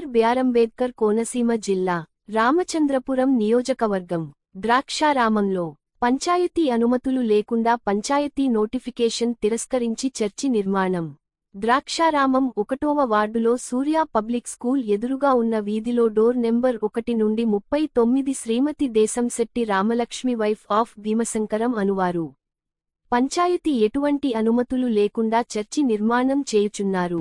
Doctor బిఆర్అంబేద్కర్ Konaseema జిల్లా రామచంద్రపురం నియోజకవర్గం ద్రాక్షారామంలో పంచాయతీ అనుమతులు లేకుండా పంచాయతీ నోటిఫికేషన్ తిరస్కరించి చర్చి నిర్మాణం. ద్రాక్షారామం ఒకటోవ వార్డులో సూర్య పబ్లిక్ స్కూల్ ఎదురుగా ఉన్న వీధిలో డోర్ నెంబర్ ఒకటి నుండి ముప్పై తొమ్మిది శ్రీమతి దేశంశెట్టి రామలక్ష్మి వైఫ్ ఆఫ్ భీమశంకరం అనువారు. పంచాయతీ ఎటువంటి అనుమతులు లేకుండా చర్చి నిర్మాణం చేయుచున్నారు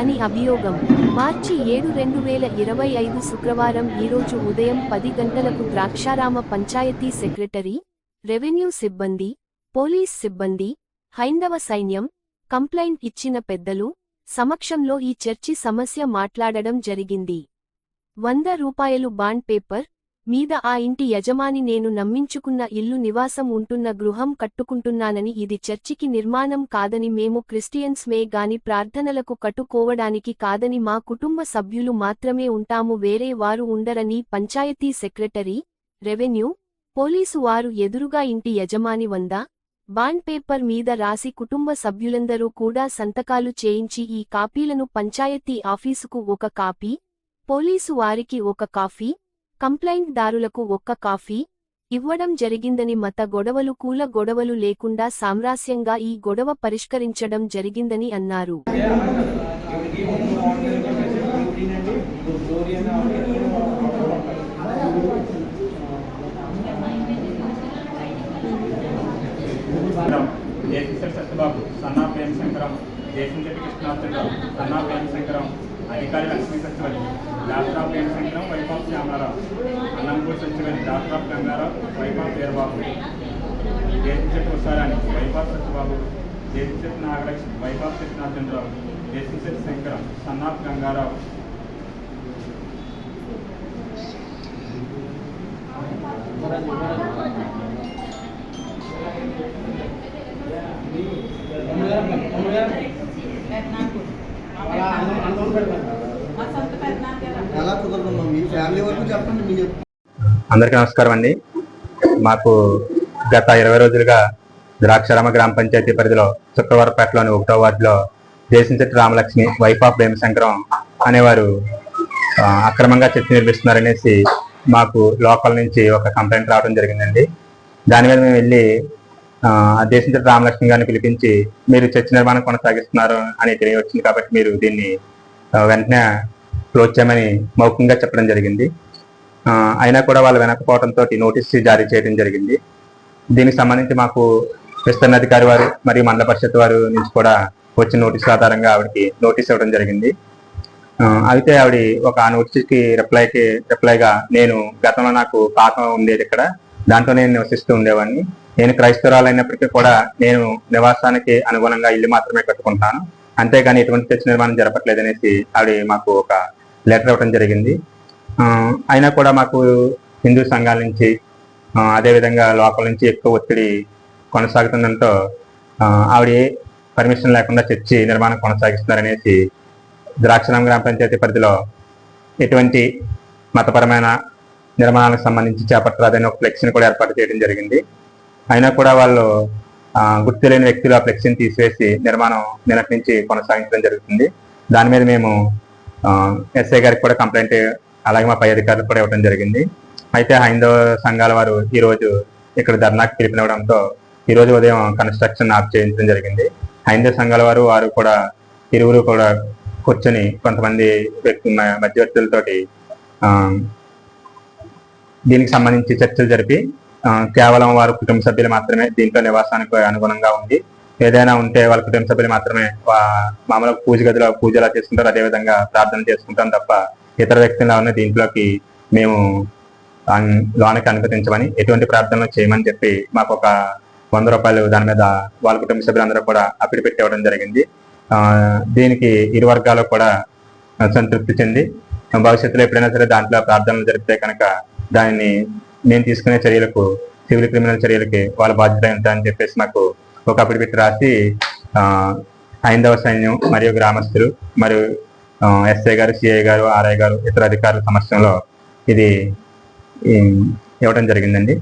అని అభియోగం. మార్చి ఏడు రెండు వేల ఇరవై ఐదు శుక్రవారం ఈరోజు ఉదయం పది గంటలకు ద్రాక్షారామ పంచాయతీ సెక్రటరీ రెవెన్యూ సిబ్బంది పోలీస్ సిబ్బంది హైందవ సైన్యం కంప్లైంట్ ఇచ్చిన పెద్దలు సమక్షంలో ఈ చర్చి సమస్య మాట్లాడడం జరిగింది. వంద రూపాయలు బాండ్ పేపర్ మీద ఆ ఇంటి యజమాని నేను నమ్మించుకున్న ఇల్లు నివాసం ఉంటున్న గృహం కట్టుకుంటున్నానని ఇది చర్చికి నిర్మాణం కాదని మేము క్రిస్టియన్స్ మే గాని ప్రార్థనలకు కట్టుకోవడానికి కాదని మా కుటుంబ సభ్యులు మాత్రమే ఉంటాము వేరే వారు ఉండరని పంచాయతీ సెక్రటరీ రెవెన్యూ పోలీసు వారు ఎదురుగా ఇంటి యజమాని వంద బాండ్ పేపర్ మీద రాసి కుటుంబ సభ్యులందరూ కూడా సంతకాలు చేయించి ఈ కాపీలను పంచాయతీ ఆఫీసుకు ఒక కాపీ పోలీసు వారికి ఒక కాఫీ కంప్లైంట్ దారులకు ఒక్క కాఫీ ఇవ్వడం జరిగిందని మత గొడవలు కూల గొడవలు లేకుండా సామ్రాస్యంగా ఈ గొడవ పరిష్కరించడం జరిగిందని అన్నారు. సత్యబాబు సన్నా Prema Shankaram Sanna Prema Shankaram Adhikari Lakshmi Satyavathi. Daughter of Prema Shankaram wife of Shyamarao. Annampudi Satyavathi daughter of Gangarao wife of Veerababu. Jayashankar Usharani wife of Satyababu. Jayashankar Nagalakshmi wife of Krishnachandrarao Jayashankar Shankaram son of Gangarao ఎలా అందరికీ నమస్కారం అండి. మాకు గత ఇరవై రోజులుగా ద్రాక్షరామ గ్రామ పంచాయతీ పరిధిలో శుక్రవారపేటలోని ఒకటో వార్డులో దేశంచెట్టి రామలక్ష్మి వైఫ్ ఆఫ్ భీమశంకరం అనేవారు అక్రమంగా చెట్టు నిర్మిస్తున్నారనేసి మాకు లోకల్ నుంచి ఒక కంప్లైంట్ రావడం జరిగిందండి. దాని మీద మేము వెళ్ళి ఆ, రామలక్ష్మి గారిని పిలిపించి మీరు చర్చ నిర్మాణం కొనసాగిస్తున్నారు అని తెలియవచ్చింది కాబట్టి మీరు దీన్ని వెంటనే క్లోజ్ చేయమని మౌఖికంగా చెప్పడం జరిగింది. అయినా కూడా వాళ్ళు వెనకపోవడంతో నోటీస్ జారీ చేయడం జరిగింది. దీనికి సంబంధించి మాకు విస్తరణ అధికారి వారు మరియు మండల పరిషత్ వారు నుంచి కూడా వచ్చిన నోటీసుల ఆధారంగా ఆవిడకి నోటీస్ ఇవ్వడం జరిగింది. అయితే ఆవిడ ఒక నోటీస్కి రిప్లైకి రిప్లైగా నేను గతంలో నాకు పాకం ఉండేది ఇక్కడ. దాంట్లో నేను నివసిస్తూ ఉండేవాడిని. నేను క్రైస్తవురాలైనప్పటికీ కూడా నేను నివాసానికి అనుగుణంగా ఇల్లు మాత్రమే కట్టుకుంటాను. అంతేగాని ఎటువంటి చర్చ నిర్మాణం జరపట్లేదు అనేసి ఆవిడ మాకు ఒక లెటర్ ఇవ్వడం జరిగింది. అయినా కూడా మాకు హిందూ సంఘాల నుంచి అదేవిధంగా లోకల్ నుంచి ఎక్కువ ఒత్తిడి కొనసాగుతుండటంతో ఆవిడ పర్మిషన్ లేకుండా చర్చి నిర్మాణం కొనసాగిస్తున్నారనేసి ద్రాక్షరామ గ్రామ పంచాయతీ పరిధిలో ఎటువంటి మతపరమైన నిర్మాణాలకు సంబంధించి చేపట్టరాదని ఒక ఫ్లెక్సీని కూడా ఏర్పాటు చేయడం జరిగింది. అయినా కూడా వాళ్ళు గుర్తులేని గుర్తు వ్యక్తులు ఆ ఫ్లెక్సీని తీసివేసి నిర్మాణం నిన్నటి నుంచి కొనసాగించడం జరుగుతుంది. దాని మీద మేము ఎస్ఐ గారికి కూడా కంప్లైంట్ అలాగే మా పై అధికారులకు కూడా ఇవ్వడం జరిగింది. అయితే హైందవ సంఘాల వారు ఈరోజు ఇక్కడ ధర్నాకి పిలిపినవడంతో ఈ రోజు ఉదయం కన్స్ట్రక్షన్ ఆఫ్ చేయించడం జరిగింది. హైందవ సంఘాల వారు వారు కూడా ఇరువురు కూడా కూర్చొని కొంతమంది వ్యక్తి మధ్యవర్తులతో మధ్యవర్తులతోటి దీనికి సంబంధించి చర్చలు జరిపి కేవలం వారు కుటుంబ సభ్యులు మాత్రమే దీంట్లో నివాసానికి అనుగుణంగా ఉంది ఏదైనా ఉంటే వాళ్ళ కుటుంబ సభ్యులు మాత్రమే మామూలుగా పూజ గదిలో పూజ ఎలా చేసుకుంటారు అదే విధంగా ప్రార్థన చేసుకుంటాం తప్ప ఇతర వ్యక్తులు ఉన్న దీంట్లోకి మేము లోనకి లోనికి అనుమతించమని ఎటువంటి ప్రార్థనలు చేయమని చెప్పి మాకు ఒక వంద రూపాయలు దాని మీద వాళ్ళ కుటుంబ సభ్యులందరూ కూడా అప్పటి పెట్టి ఇవ్వడం జరిగింది దీనికి ఇరు వర్గాలు కూడా సంతృప్తి చెంది భవిష్యత్తులో ఎప్పుడైనా సరే దాంట్లో ప్రార్థనలు జరిపితే కనుక దానిని నేను తీసుకునే చర్యలకు సివిల్ క్రిమినల్ చర్యలకి వాళ్ళ బాధ్యత ఎంత అని చెప్పేసి మాకు ఒక అప్పుడు పెట్టి రాసి ఆ, హైందవ సైన్యం మరియు గ్రామస్తులు మరియు ఎస్ఐ గారు సిఐ గారు ఆర్ఐ గారు ఇతర అధికారుల సమక్షంలో ఇది ఇవ్వడం జరిగిందండి.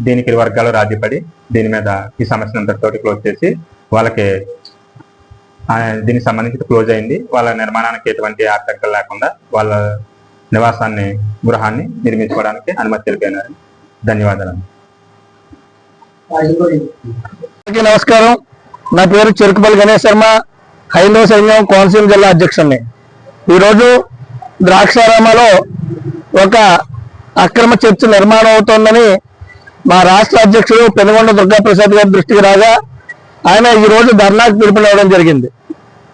దీనికి ఇరు వర్గాలు రాజీపడి దీని మీద ఈ సమస్యను అంతటితోటి క్లోజ్ చేసి వాళ్ళకి దీనికి సంబంధించి క్లోజ్ అయింది. వాళ్ళ నిర్మాణానికి ఎటువంటి ఆటంకం లేకుండా వాళ్ళ నివాసాన్ని గృహాన్ని నిర్మించుకోవడానికి అనుమతి తెలిపారు ధన్యవాదాలు అందరికీ నమస్కారం. నా పేరు చెరుకుపల్లి గణేష్ శర్మ హైందవ సైన్యం కోనసీమ జిల్లా అధ్యక్షుడిని ఈరోజు ద్రాక్షారామలో ఒక అక్రమ చర్చ నిర్మాణం అవుతోందని మా రాష్ట్ర అధ్యక్షుడు పెనుగొండ దుర్గాప్రసాద్ గారి దృష్టికి రాగా ఆయన ఈ రోజు ధర్నాకు పిలుపునివ్వడం జరిగింది.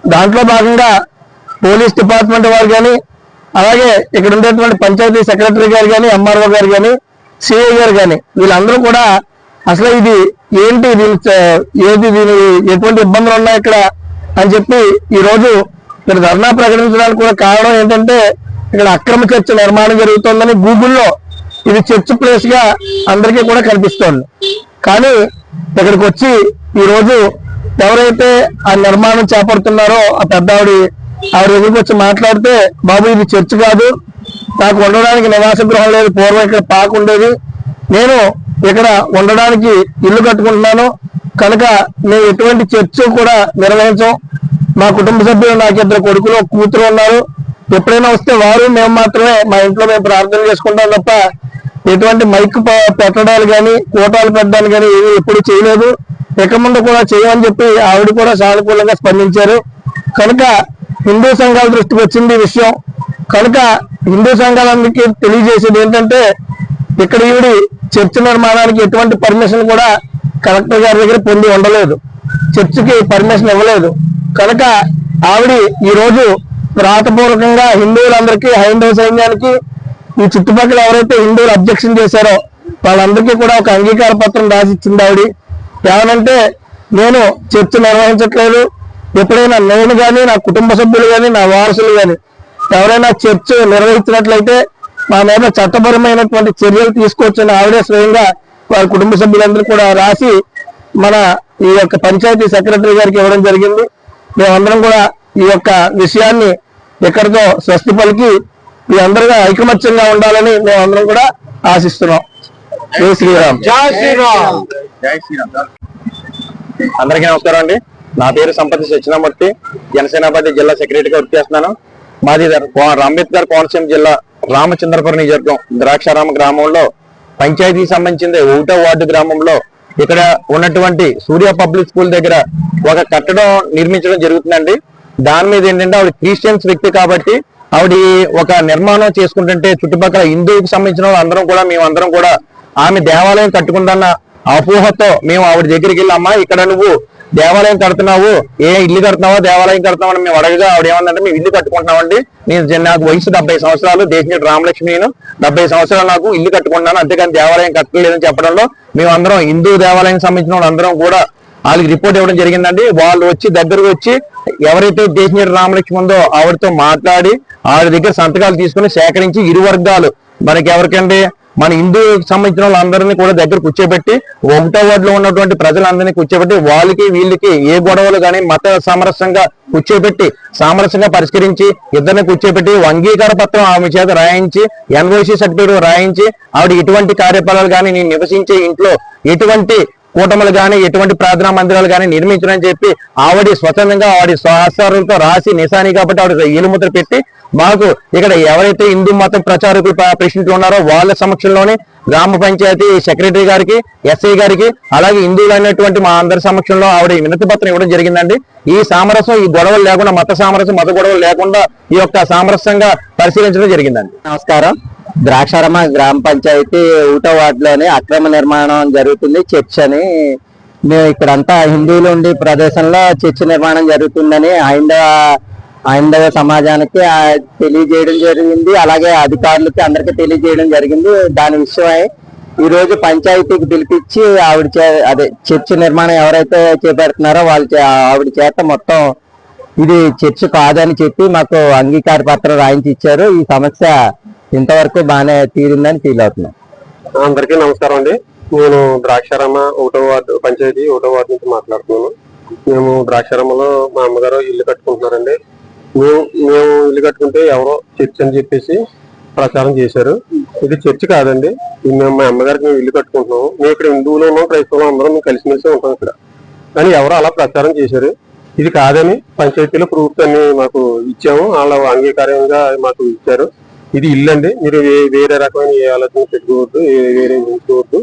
దాంట్లో భాగంగా పోలీస్ డిపార్ట్మెంట్ వారు కానీ అలాగే ఇక్కడ ఉండేటువంటి పంచాయతీ సెక్రటరీ గారు కానీ ఎంఆర్ఓ గారు కానీ సిఐ గారు కానీ వీళ్ళందరూ కూడా అసలు ఇది ఏంటి దీని ఏది దీని ఎటువంటి ఇబ్బందులు ఉన్నాయి ఇక్కడ అని చెప్పి ఈ రోజు ఇక్కడ ధర్నా ప్రకటించడానికి కూడా కారణం ఏంటంటే ఇక్కడ అక్రమ చర్చ నిర్మాణం జరుగుతోందని గూగుల్లో ఇది చర్చ్ ప్లేస్గా అందరికీ కూడా కనిపిస్తోంది. కానీ ఇక్కడికి వచ్చి ఈ రోజు ఎవరైతే ఆ నిర్మాణం చేపడుతున్నారో ఆ పెద్ద ఆవిడ ఆవిడ దగ్గరికి వచ్చి మాట్లాడితే బాబు ఇది చర్చ్ కాదు. నాకు ఉండడానికి నివాస గృహం లేదు పూర్వం ఇక్కడ పాకు ఉండేది. నేను ఇక్కడ ఉండడానికి ఇల్లు కట్టుకుంటున్నాను. కనుక మేము ఎటువంటి చర్చ కూడా నిర్వహించం. మా కుటుంబ సభ్యులు నాకు ఇద్దరు కొడుకులు కూతురు ఉన్నారు. ఎప్పుడైనా వస్తే వారు మేము మాత్రమే మా ఇంట్లో మేము ప్రార్థన చేసుకుంటాం తప్ప ఎటువంటి మైక్ ప- పెట్టడాలు కానీ కూటాలు పెట్టడాలు కానీ ఏమీ ఎప్పుడు చేయలేదు. ఇక ముందు కూడా చేయమని చెప్పి ఆవిడ కూడా సానుకూలంగా స్పందించారు. కనుక హిందూ సంఘాల దృష్టికి వచ్చింది విషయం. కనుక హిందూ సంఘాలందరికీ తెలియజేసేది ఏంటంటే ఇక్కడ ఈవిడి చర్చ్ నిర్మాణానికి ఎటువంటి పర్మిషన్ కూడా కలెక్టర్ గారి దగ్గర పొంది ఉండలేదు. చర్చికి పర్మిషన్ ఇవ్వలేదు. కనుక ఆవిడ ఈరోజు వ్రాతపూర్వకంగా హిందువులందరికీ హైందవ సైన్యానికి ఈ చుట్టుపక్కల ఎవరైతే హిందువులు అబ్జెక్షన్ చేశారో వాళ్ళందరికీ కూడా ఒక అంగీకార పత్రం రాసిచ్చింది ఆవిడ. ఏమనంటే నేను చర్చ నిర్వహించట్లేదు. ఎప్పుడైనా నేను కానీ నా కుటుంబ సభ్యులు కానీ నా వారసులు కానీ ఎవరైనా చర్చ నిర్వహించినట్లయితే మా మీద చట్టపరమైనటువంటి చర్యలు తీసుకోవచ్చని ఆవిడే స్వయంగా వారి కుటుంబ సభ్యులందరూ కూడా రాసి మన ఈ యొక్క పంచాయతీ సెక్రటరీ గారికి ఇవ్వడం జరిగింది. మేమందరం కూడా ఈ యొక్క విషయాన్ని ఇక్కడితో స్వస్తి పలికి మీ అందరుగా ఐకమత్యంగా ఉండాలని మేమందరం కూడా ఆశిస్తున్నాం. జై శ్రీరామ్. జై శ్రీరామ్. జై శ్రీరామ్. అందరికీ నమస్కారం అండి. నా పేరు సంపతి సత్యనామూర్తి జనసేన పార్టీ జిల్లా సెక్రటరీగా వర్క్ చేస్తున్నాను. మాది కో- అంబేద్కర్ కోనసీమ జిల్లా రామచంద్రపురం నియోజకవర్గం. ద్రాక్షారామ గ్రామంలో పంచాయతీకి సంబంధించిన ఒకటో వార్డు గ్రామంలో ఇక్కడ ఉన్నటువంటి సూర్య పబ్లిక్ స్కూల్ దగ్గర ఒక కట్టడం నిర్మించడం జరుగుతుందండి. దాని మీద ఏంటంటే ఆవిడ క్రిస్టియన్స్ వ్యక్తి కాబట్టి ఆవిడ ఒక నిర్మాణం చేసుకుంటుంటే చుట్టుపక్కల హిందువుకి సంబంధించిన వాళ్ళు అందరం కూడా మేము అందరం కూడా ఆమె దేవాలయం కట్టుకుందన్న అపోహతో మేము ఆవిడ దగ్గరికి వెళ్ళామా ఇక్కడ నువ్వు దేవాలయం కడుతున్నావు ఏ ఇల్లు కడుతున్నావో దేవాలయం కడుతున్నావు అని మేము అడగగా ఆవిడ ఏమందంటే మేము ఇల్లు కట్టుకుంటున్నామండి. నేను నాకు వయసు డెబ్బై సంవత్సరాలు దేశం రామలక్ష్మి నేను. డెబ్బై సంవత్సరాలు నాకు ఇల్లు కట్టుకుంటున్నాను. అంతేకాని దేవాలయం కట్టలేదని చెప్పడంలో మేము అందరం హిందూ దేవాలయం సంబంధించిన వాళ్ళందరం కూడా వాళ్ళకి రిపోర్ట్ ఇవ్వడం జరిగిందండి. వాళ్ళు వచ్చి దగ్గరకు వచ్చి ఎవరైతే దేశం రామలక్ష్మి ఉందో ఆవిడతో మాట్లాడి ఆవిడ దగ్గర సంతకాలు తీసుకుని సేకరించి ఇరు వర్గాలు మనకి ఎవరికండి మన హిందూ సంబంధించిన వాళ్ళందరినీ కూడా దగ్గర కూర్చోబెట్టి ఒకటో వార్డులో ఉన్నటువంటి ప్రజలందరినీ కూర్చోబెట్టి వాళ్ళకి వీళ్ళకి ఏ గొడవలు కానీ మత సామరస్యంగా కూర్చోబెట్టి సామరస్యంగా పరిష్కరించి ఇద్దరిని కూర్చోబెట్టి అంగీకార పత్రం ఆమె చేత రాయించి ఎన్ఓసి సర్టిఫికేట్ రాయించి ఆవిడ ఎటువంటి కార్యకలాపాలు కానీ నేను నివసించే ఇంట్లో ఎటువంటి కూటములు కానీ ఎటువంటి ప్రార్థనా మందిరాలు కానీ నిర్మించడం చెప్పి ఆవిడ స్వచ్ఛందంగా ఆవిడ సహస్రాలతో రాసి నిశాని కాబట్టి ఆవిడ ఏలుముద్ర పెట్టి మాకు ఇక్కడ ఎవరైతే హిందూ మతం ప్రచారకులు ప్ర- ప్రెసిడెంట్లు ఉన్నారో వాళ్ళ సమక్షంలోనే గ్రామ పంచాయతీ సెక్రటరీ గారికి ఎస్ఐ గారికి అలాగే హిందువులు అయినటువంటి మా అందరి సమక్షంలో ఆవిడ వినతి పత్రం ఇవ్వడం జరిగిందండి. ఈ సామరస్యం ఈ గొడవలు లేకుండా మత సామరస్యం మత గొడవలు లేకుండా ఈ యొక్క సామరస్యంగా పరిశీలించడం జరిగిందండి. నమస్కారం. ద్రాక్షారమ గ్రామ పంచాయతీ ఊటో వార్డులోని అక్రమ నిర్మాణం జరుగుతుంది చర్చ్ అని. మేము ఇక్కడంతా హిందువులు ఉండే ప్రదేశంలో చర్చ్ నిర్మాణం జరుగుతుందని హైందవ హైందవ సమాజానికి తెలియజేయడం జరిగింది. అలాగే అధికారులకి అందరికీ తెలియజేయడం జరిగింది. దాని విషయమై ఈరోజు పంచాయతీకి పిలిపించి ఆవిడ చే అదే చర్చ్ నిర్మాణం ఎవరైతే చేపడుతున్నారో వాళ్ళ చే- ఆవిడ చేత మొత్తం ఇది చర్చ్ కాదని చెప్పి మాకు అంగీకార పత్రం రాయించి ఇచ్చారు. ఈ సమస్య ఇంతవరకు బాగానే తీరిందని ఫీల్ అవుతున్నాం. అందరికీ నమస్కారం అండి. నేను ద్రాక్షారామ ఒకటో వార్డు పంచాయతీ ఒకటో వార్డు నుంచి మాట్లాడుతున్నాను. మేము ద్రాక్షారామలో మా అమ్మగారు ఇల్లు కట్టుకుంటున్నారండి. మేము మేము ఇల్లు కట్టుకుంటే ఎవరో చర్చ్ అని చెప్పేసి ప్రచారం చేశారు. ఇది చర్చ్ కాదండి. ఇది మేము మా అమ్మగారికి మేము ఇల్లు కట్టుకుంటున్నాము. మేము ఇక్కడ హిందువులు ఉన్నాం క్రైస్తవులు అందరం మేము కలిసిమెలిసి ఉంటాం ఇక్కడ. కానీ ఎవరో అలా ప్రచారం చేశారు. ఇది కాదని పంచాయతీలో ప్రూఫ్ అన్ని మాకు ఇచ్చాము. వాళ్ళ అంగీకారంగా మాకు ఇచ్చారు. ఇది ఇల్లు అండి మీరు వే- వేరే రకమైన ఏ ఆలోచన పెట్టుకోవద్దు వేరే ఉంచుకోవద్దు